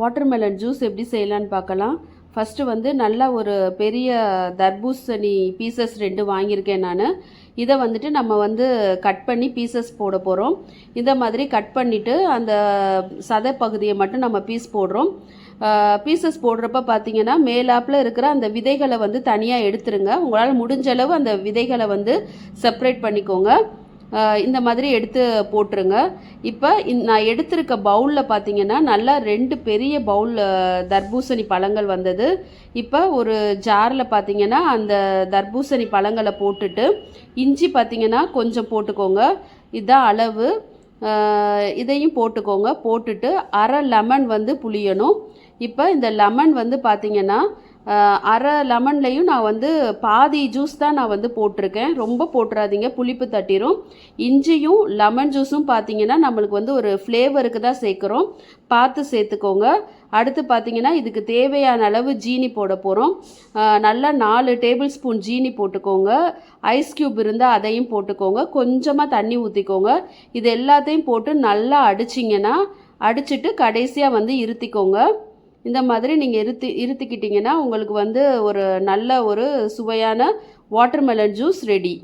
Watermelon juice எப்படி செய்யலான்னு பார்க்கலாம். ஃபஸ்ட்டு வந்து நல்லா ஒரு பெரிய தர்பூசணி பீசஸ் ரெண்டு வாங்கியிருக்கேன் நான். இதை வந்துட்டு நம்ம வந்து கட் பண்ணி பீசஸ் போட போகிறோம் இந்த மாதிரி கட் பண்ணிவிட்டு அந்த சதை பகுதியை மட்டும் நம்ம பீஸ் போடுறோம். பீசஸ் போடுறப்ப பார்த்தீங்கன்னா மேலாப்பில் இருக்கிற அந்த விதைகளை வந்து தனியாக எடுத்துருங்க. உங்களால் முடிஞ்ச அளவு அந்த விதைகளை வந்து செப்பரேட் பண்ணிக்கோங்க. இந்த மாதிரி எடுத்து போட்டுருங்க. இப்போ நான் எடுத்திருக்க பவுலில் பார்த்தீங்கன்னா நல்லா ரெண்டு பெரிய பவுல் தர்பூசணி பழங்கள் வந்தது. இப்போ ஒரு ஜாரில் பார்த்தீங்கன்னா அந்த தர்பூசணி பழங்களை போட்டுட்டு இஞ்சி பார்த்தீங்கன்னா கொஞ்சம் போட்டுக்கோங்க. இதுதான் அளவு இதையும் போட்டுக்கோங்க. போட்டுட்டு அரை லெமன் வந்து புளியணும். இப்போ இந்த லெமன் வந்து பார்த்தீங்கன்னா அரை லெமன்லையும் நான் வந்து பாதி ஜூஸ் தான் நான் வந்து போட்டிருக்கேன். ரொம்ப போட்டுறாதீங்க புளிப்பு தட்டிரும். இஞ்சியும் லெமன் ஜூஸும் பார்த்தீங்கன்னா நம்மளுக்கு வந்து ஒரு ஃப்ளேவருக்கு தான் சேர்க்குறோம். பார்த்து சேர்த்துக்கோங்க. அடுத்து பார்த்தீங்கன்னா இதுக்கு தேவையான அளவு ஜீனி போட போகிறோம் நல்லா நாலு டேபிள் ஸ்பூன் ஜீனி போட்டுக்கோங்க. ஐஸ் க்யூப் இருந்தால் அதையும் போட்டுக்கோங்க. கொஞ்சமாக தண்ணி ஊற்றிக்கோங்க இது எல்லாத்தையும் போட்டு நல்லா அடிச்சிங்கன்னா அடிச்சிட்டு கடைசியாக வந்து இருத்திக்கோங்க. இந்த மாதிரி நீங்கள் இருத்தி இருத்திக்கிட்டிங்கன்னா உங்களுக்கு வந்து ஒரு நல்ல ஒரு சுவையான வாட்டர்மெலன் ஜூஸ் ரெடி